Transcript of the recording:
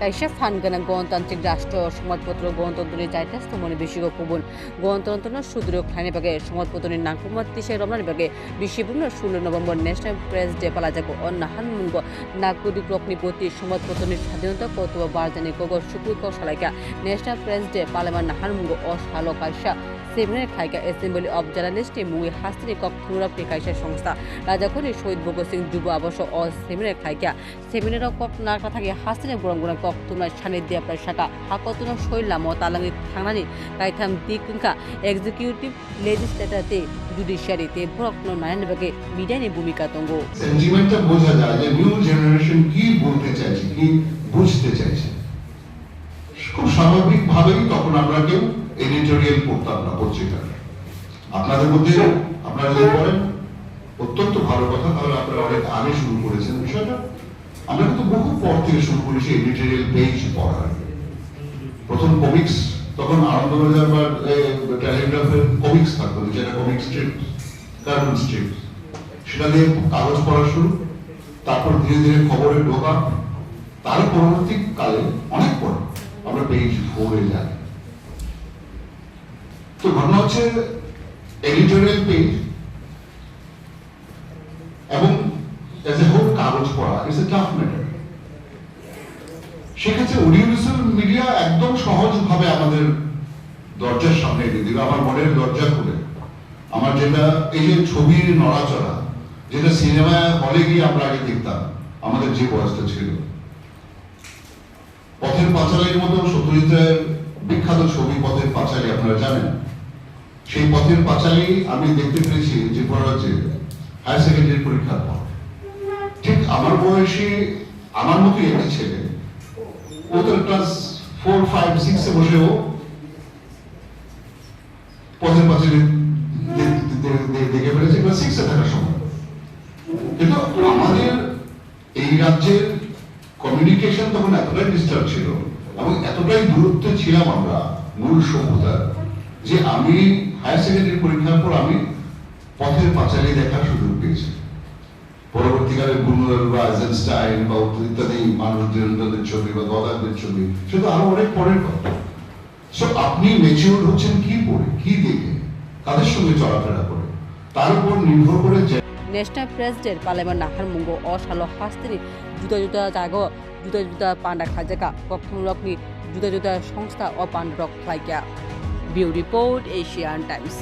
fan gana গণতান্ত্রিক রাষ্ট্র সমাজপত্র গণতন্ত্রের চাইতাস্ত মনে বেশি কুবুন গণতন্ত্র সুদূর খানি বাগে সমাজপত্র নাংকুমা তিসে রমনানি বাগে বিশ্বপূর্ণ ষোলো নভেম্বর ন্যাশনাল প্রেস ডে পালা যাব অন্য হানমুঙ্গ নাগরিক রকনি প্রতি সমাজপত্রের স্বাধীনতা কত বারজানি গগর সুকুর কৌশলাইকা ন্যাশনাল প্রেস ডে পালেমান হানমুঙ্গ অসালো কাইসা সেমিনার খাইকা অ্যাসেম্বলি অব জার্নালিস্ট মুই হাস্তিনি কক থুরাপনি কাইসা সংস্থা। রাজাখনি শহীদ ভগৎ সিং যুব আবাস অ সেমিনার খাইকা সেমিনার কক নাকা থাকি হাস্তিনি কক kovtulma shani dia pra shaka hakotuna shoila motalangi thangnani kaitam dikunka executive legislator te Narayan বাগে মিডিয়ানি ভূমিকা তঙ্গ। সেন্টিমেন্টটা বোঝা যায় যে নিউ জেনারেশন কি বলতে চাইছে, কি বুঝতে চাইছে। খুব স্বাভাবিকভাবেই তখন আমরা কেউ এডিটোরিয়াল পড়তাম না পত্রিকা আপনাদের মধ্যে আপনারা যদি বলেন, অত্যন্ত ভালো কথা, তাহলে আপনারা অনেক আগে শুরু করেছেন বিষয়টা। আমরা কিন্তু বহু পর থেকে শুরু করেছি এডিটোরিয়াল পেজ পড়ার। প্রথম কমিক্স তখন আনন্দবাজার বা টেলিগ্রাফের কমিক্স থাকতো, যেটা কমিক স্ট্রিপ কার্টুন স্ট্রিপ সেটা দিয়ে কাগজ পড়া শুরু, তারপর ধীরে ধীরে খবরে ঢোকা। তার পরবর্তী কালে অনেক পর আমরা পেজ ফোরে যাই। তো ঘটনা হচ্ছে এডিটোরিয়াল পেজ এ হোল কাগজ পড়া ইটস এ টাফ ম্যাটার সেক্ষেত্রে অডিওভিজুয়াল মিডিয়া একদম সহজভাবে আমাদের দরজার সামনে এনে দিল আমার মনের দরজা খুলে। আমার যেটা এই যে ছবির নড়াচড়া, যেটা সিনেমা হলে গিয়ে আমরা আগে দেখতাম, আমাদের যে বয়সটা ছিল। পথের পাঁচালীর মতো সত্যজিতের বিখ্যাত ছবি পথের পাঁচালী, আপনারা জানেন। সেই পথের পাঁচালী আমি দেখতে পেরেছি যে রাজ্যে হায়ার সেকেন্ডারি পরীক্ষার পর। আমার বয়সী আমার মতোই একটি ছেলে। ও তো ক্লাস ফোর ফাইভ সিক্সে বসেও পথের দেখে ফেলেছে ক্লাস থাকার সময়। কিন্তু আমাদের এই রাজ্যের কমিউনিকেশন তখন এতটাই ডিস্টার্ব ছিল এবং এতটাই দূরত্বে ছিলাম আমরা, মূল সভ্যতার যে আমি হায়ার সেকেন্ডারি পরীক্ষার পর আমি পথের পাঁচালী দেখার সুযোগ পেয়েছি পরবর্তীকালে গুণর বা আইজেনস্টাইন বা ইত্যাদি মানুষ দীনবন্ধের ছবি বা দলাদের ছবি সেটা আরও অনেক পরের কথা। সো আপনি মেচিউর হচ্ছেন কি পড়ে কি দেখে কাদের সঙ্গে চলাফেরা করে? তার উপর নির্ভর করে ন্যাশনাল প্রেসিডেন্ট পার্লামেন্ট নাহার মুঙ্গ অশালো হাস্তিনি জুতা জুতা জাগ, জুতা জুতা পান্ডা খাজাকা কক্ষণ রকমি জুতা জুতা সংস্থা ও পান্ডা রক ফাইকা বিউ রিপোর্ট, এশিয়ান টাইমস।